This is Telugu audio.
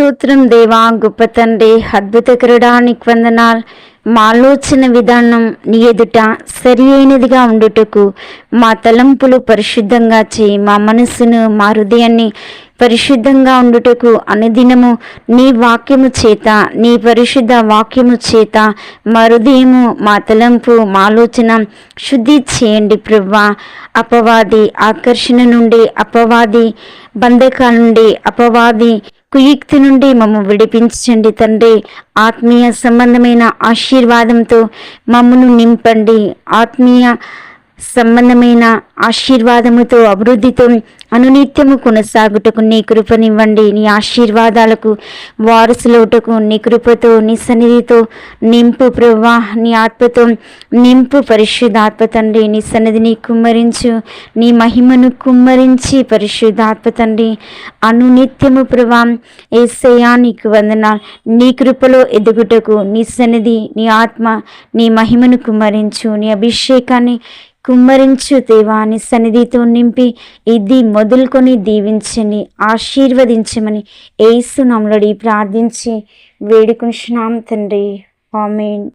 స్తోత్రం దేవా గొప్ప తండ్రి అద్భుతకరుడానికి వందనాలు. మా ఆలోచన విధానం నీ ఎదుట సరి అయినదిగా ఉండుటకు మా తలంపులు పరిశుద్ధంగా చేయి. మా మనసును మా హృదయాన్ని పరిశుద్ధంగా ఉండుటకు అనుదినము నీ వాక్యము చేత నీ పరిశుద్ధ వాక్యము చేత మా హృదయము మా తలంపు మా ఆలోచన శుద్ధి చేయండి ప్రవ్వా అపవాది ఆకర్షణ నుండి అపవాది బంధకాల నుండి అపవాది కుయుక్తి నుండి మమ్మ విడిపించండి తండ్రి. ఆత్మీయ సంబంధమైన ఆశీర్వాదంతో మమ్మను నింపండి. ఆత్మీయ సంబంధమైన ఆశీర్వాదముతో అభివృద్ధితో అనునిత్యము కొనసాగుటకు నీ కృపనివ్వండి. నీ ఆశీర్వాదాలకు వారసులవుటకు నీ కృపతో నీ సన్నిధితో నింపు ప్రవ్వా నీ ఆత్మతో నింపు పరిశుద్ధాత్మ తండ్రి. నీ సన్నిధిని కుమ్మరించు నీ మహిమను కుమ్మరించి పరిశుద్ధాత్మ తండ్రి. అనునిత్యము ప్రభా ఏసయ్యా నీకు వందనాలు. నీ కృపలో ఎదుగుటకు నీ సన్నిధి నీ ఆత్మ నీ మహిమను కుమ్మరించు నీ అభిషేకాన్ని కుమ్మరించు దేవాని సన్నిధితో నింపి ఇది మొదలుకొని దీవించని ఆశీర్వదించమని ఏసు నమ్మడి ప్రార్థించి వేడుకుంటున్నాం తండ్రి. ఆమెన్.